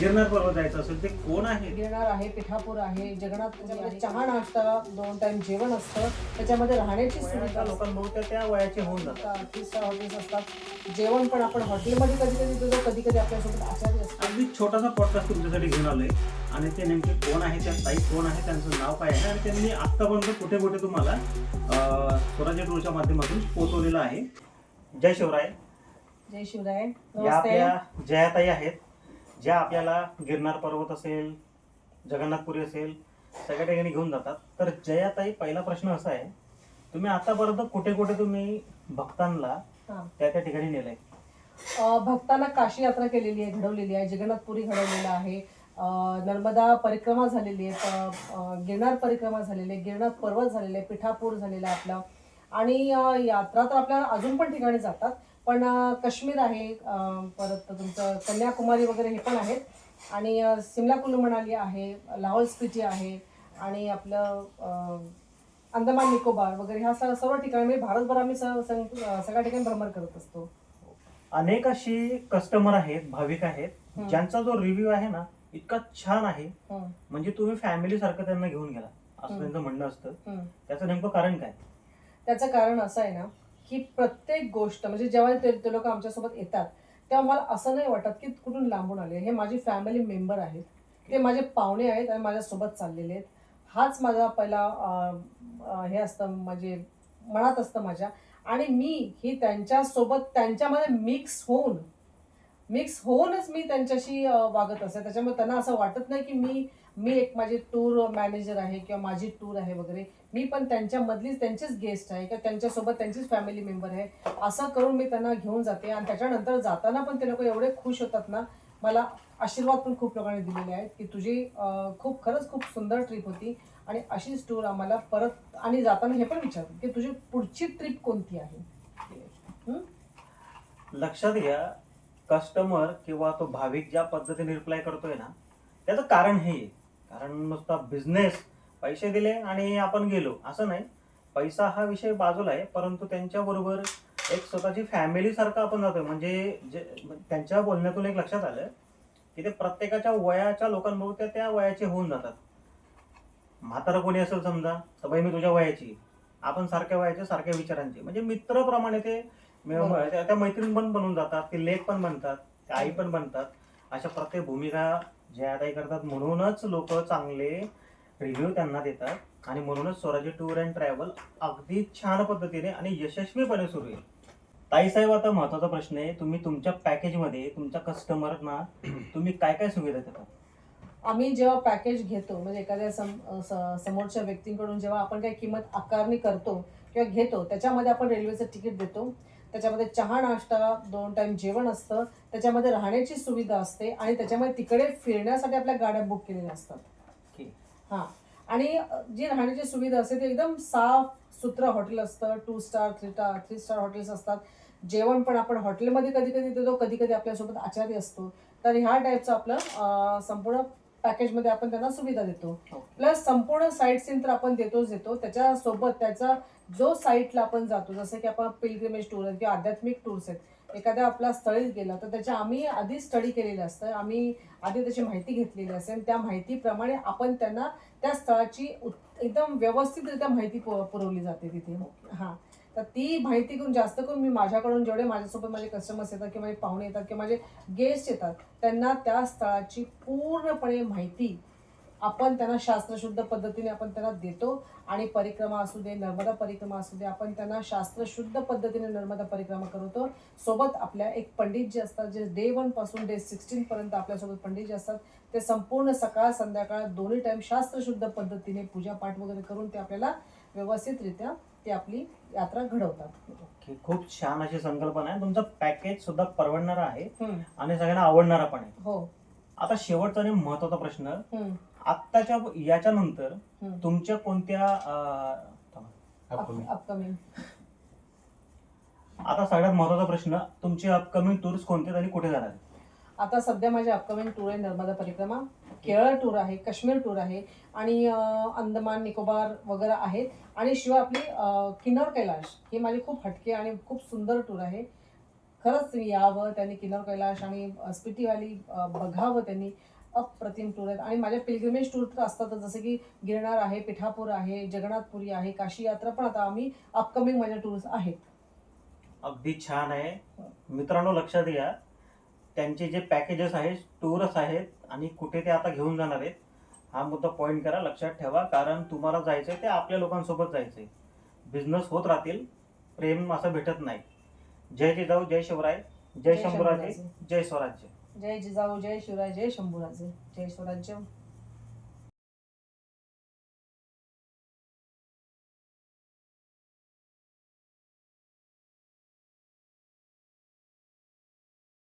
गिरनार पर्वत जायचं असेल ते कोण आहे? गिरणार आहे पिठापूर आहे जगन्नाथपुरी आहे. चहा नाश्ता दोन टाइम जेवण असतं. त्याच्यामध्ये राहण्याची सुविधा लोकांबरोबर त्या वयाचे होऊन जातात. स्टार हॉटेल्स असतात. जेवण पण आपण हॉटेलमध्ये कधी कधी देतो कधी कधी आपल्यासोबत आचार्य असतात. अगदी छोटासा पॉडकास्ट तुमच्यासाठी घेऊन आलोय. आणि ते नेमके कोण आहे त्या ताई कोण आहे त्यांचं नाव काय आहे? आणि त्यांनी आतापर्यंत कुठे कुठे तुम्हाला स्वराज्य टूरच्या माध्यमातून पोहोचवलेलं आहे. जय शिवराय. जय शिवराय. या आपल्या जयाताई आहेत. ज्या आपल्याला गिरनार पर्वत असेल जगन्नाथपुरी असेल सगळ्या ठिकाणी घेऊन जातात. तर जयाताई पहिला प्रश्न असा आहे तुम्ही आतापर्यंत कुठे कुठे तुम्ही भक्तांना हा. त्या त्या ठिकाणी नेलंय? अ, भक्तांना काशी यात्रा केलेली आहे घडवलेली आहे जगन्नाथपुरी घडवलेला आहे अ, नर्मदा परिक्रमा झालेली आहे प- अ, गिरनार परिक्रमा झालेली आहे गिरनार पर्वत झालेले आहे पिठापूर झालेला आहे आपला. आणि अ, यात्रा तर आपल्या अजून पण ठिकाणी जातात. पण काश्मीर आहे परत तुमचं कन्याकुमारी वगैरे हे पण आहेत आणि सिमला कुलू मनाली आहे लाहोल स्पिटी आहे आणि आपलं अंदमान निकोबार वगैरे ह्या सर्व सर्व ठिकाणी म्हणजे भारतभर आम्ही सगळ्या ठिकाणी भ्रमण करत असतो अनेक अशी कस्टमर आहेत भाविक आहेत. ज्यांचा जो रिव्ह्यू आहे ना इतका छान आहे म्हणजे तुम्ही फॅमिली सारखं त्यांना घेऊन गेला असं. त्यांचं म्हणणं असतं. त्याचं नेमकं कारण काय त्याचं कारण असं आहे ना की प्रत्येक गोष्ट म्हणजे जेव्हा ते ते लोक आमच्यासोबत येतात तेव्हा मला असं नाही वाटत की कुठून लांबून आले. हे माझी फॅमिली मेंबर आहेत. ते माझे पाहुणे आहेत आणि माझ्यासोबत चाललेले आहेत. हाच माझा पहिला हे असतं म्हणजे मनात असतं माझ्या. आणि मी ही त्यांच्यासोबत त्यांच्यामध्ये मिक्स होऊन मिक्स होऊनच मी त्यांच्याशी वागत असते त्याच्यामुळे त्यांना असं वाटत नाही की मी मी एक माझी टूर मॅनेजर आहे किंवा माझी टूर आहे वगैरे. मी पण त्यांच्यामधलीच त्यांचीच गेस्ट आहे किंवा त्यांच्यासोबत त्यांचीच फॅमिली मेंबर आहे. असं करून मी त्यांना घेऊन जाते आणि त्याच्यानंतर जाताना पण ते लोक एवढे खुश होतात ना मला आशीर्वाद पण खूप लोकांनी दिलेले आहेत की तुझी खूप खरंच खूप सुंदर ट्रिप होती आणि अशीच टूर आम्हाला परत आणि जाताना हे पण विचारतात की तुझी पुढची ट्रिप कोणती आहे? लक्षात घ्या कस्टमर किंवा तो भाविक ज्या पद्धतीने रिप्लाय करतोय ना त्याचं कारण हे आहे. कारण नुसता बिझनेस पैसे दिले आणि आपण गेलो. असं नाही. पैसा हा विषय बाजूला आहे परंतु त्यांच्याबरोबर एक स्वतःची फॅमिलीसारखं आपण जातोय. म्हणजे जे त्यांच्या बोलण्यातून एक लक्षात आलं की ते प्रत्येकाच्या वयाच्या लोकांबरोबर त्या त्या वयाचे होऊन जातात. म्हातारं कोणी असेल समजा तर बाई मी तुझ्या वयाची आपण सारख्या वयाचे सारख्या विचारांचे. म्हणजे मित्रप्रमाणे ते त्या मैत्रीण पण बनून जातात ते लेख पण बनतात आई पण बनतात. अशा प्रत्येक भूमिका ज्या काही करतात म्हणूनच लोक चांगले रिव्ह्यू त्यांना देतात. आणि म्हणूनच स्वराज्य टूर अँड ट्रॅव्हल अगदी छान पद्धतीने आणि यशस्वीपणे सुरू आहे. ताईसाहेब आता महत्त्वाचा प्रश्न आहे. तुम्ही तुमच्या पॅकेजमध्ये तुमच्या कस्टमरना तुम्ही काय काय सुविधा देतात? आम्ही जेव्हा पॅकेज घेतो म्हणजे एखाद्या समोरच्या व्यक्तींकडून जेव्हा आपण काही किंमत आकारणी करतो किंवा घेतो त्याच्यामध्ये आपण रेल्वेचं तिकीट देतो. त्याच्यामध्ये चहा नाश्ता दोन टाइम जेवण असतं. त्याच्यामध्ये राहण्याची सुविधा असते आणि त्याच्यामध्ये तिकडे फिरण्यासाठी आपल्या गाड्या बुक केलेल्या असतात. हां. आणि जी राहण्याची सुविधा असते ती एकदम साफ सुत्र हॉटेल असतं. Two star three star three star hotels असतात. जेवण पण आपण हॉटेलमध्ये कधी कधी देतो कधी कधी आपल्यासोबत आचारी असतो. तर ह्या टाईपचं आपलं संपूर्ण पॅकेजमध्ये आपण त्यांना सुविधा देतो. हो. प्लस संपूर्ण साईट सीन तर आपण देतोच देतो. त्याच्यासोबत त्याचा जो साईटला आपण जातो जसं की आपण पिलग्रिमेज टूर आहेत किंवा आध्यात्मिक टूर्स आहेत एखाद्या आपला स्थळीच गेला तर त्याच्या आम्ही आधी स्टडी केलेलं असतं. आम्ही आधी त्याची माहिती घेतलेली असते आणि त्या माहितीप्रमाणे आपण त्यांना त्या स्थळाची एकदम व्यवस्थितरित्या माहिती पुर- पुरवली जाते तिथे. हां. तर ती माहिती करून जास्त करून मी माझ्याकडून जेवढे माझ्यासोबत माझे कस्टमर्स येतात किंवा माझे पाहुणे येतात किंवा माझे गेस्ट येतात त्यांना त्या स्थळाची पूर्णपणे माहिती आपण त्यांना शास्त्रशुद्ध पद्धतीने आपण त्यांना देतो आणि परिक्रमा असू दे नर्मदा परिक्रमा असू दे आपण त्यांना शास्त्रशुद्ध पद्धतीने नर्मदा परिक्रमा करतो. सोबत आपल्या एक पंडित जे असतात जे डे वनपासून डे सिक्स्टीनपर्यंत आपल्यासोबत पंडित जे असतात ते संपूर्ण सकाळ संध्याकाळ दोन्ही टाईम शास्त्रशुद्ध पद्धतीने पूजापाठ वगैरे करून ते आपल्याला व्यवस्थितरित्या ती आपली यात्रा घडवतात. ओके खूप छान अशी संकल्पना आहे. तुमचं पॅकेज सुद्धा परवडणारा आहे हम्म, आणि सगळ्यांना आवडणारा पण आहे. हो. आता शेवटचा आणि महत्त्वाचा प्रश्न हम्म, आत्ताच्या याच्या नंतर हम्म. तुमच्या कोणत्या अं, थांबा. अप- अपकमिंग आता सगळ्यात महत्त्वाचा प्रश्न तुमचे अपकमिंग टूर्स कोणते आहेत आणि कुठे जाणार आहेत? आता सध्या माझे अपकमिंग टूर आहे नर्मदा परिक्रमा. केरळ टूर आहे काश्मीर टूर आहे आणि अंदमान निकोबार वगैरे आहेत. आणि शिवाय आपली किन्नर कैलाश ही माझी खूप हटके आणि खूप सुंदर टूर आहे. खरंच तुम्ही यावं त्यांनी किन्नर कैलाश आणि स्पिटी व्हॅली बघावं त्यांनी. अप्रतिम टूर आहेत. आणि माझ्या पिलग्रिमेज टूर तर असतातच जसं की गिरणार आहे पिठापूर आहे जगन्नाथपुरी आहे काशी यात्रा पण आता आम्ही अपकमिंग माझ्या टूर्स आहेत. अगदी छान आहे. मित्रांनो लक्षात घ्या त्यांचे जे पॅकेजेस आहेत टूरच आहेत आणि कुठे ते आता घेऊन जाणार आहेत हा मुद्दा पॉईंट करा लक्षात ठेवा. कारण तुम्हाला जायचंय ते आपल्या लोकांसोबत जायचंय. बिझनेस होत राहतील प्रेम असं भेटत नाही. जय जिजाऊ जय शिवराय जय शंभूराजे. जय स्वराज्य. जय जिजाऊ जय शिवराय जय शंभूराजे जय स्वराज्य.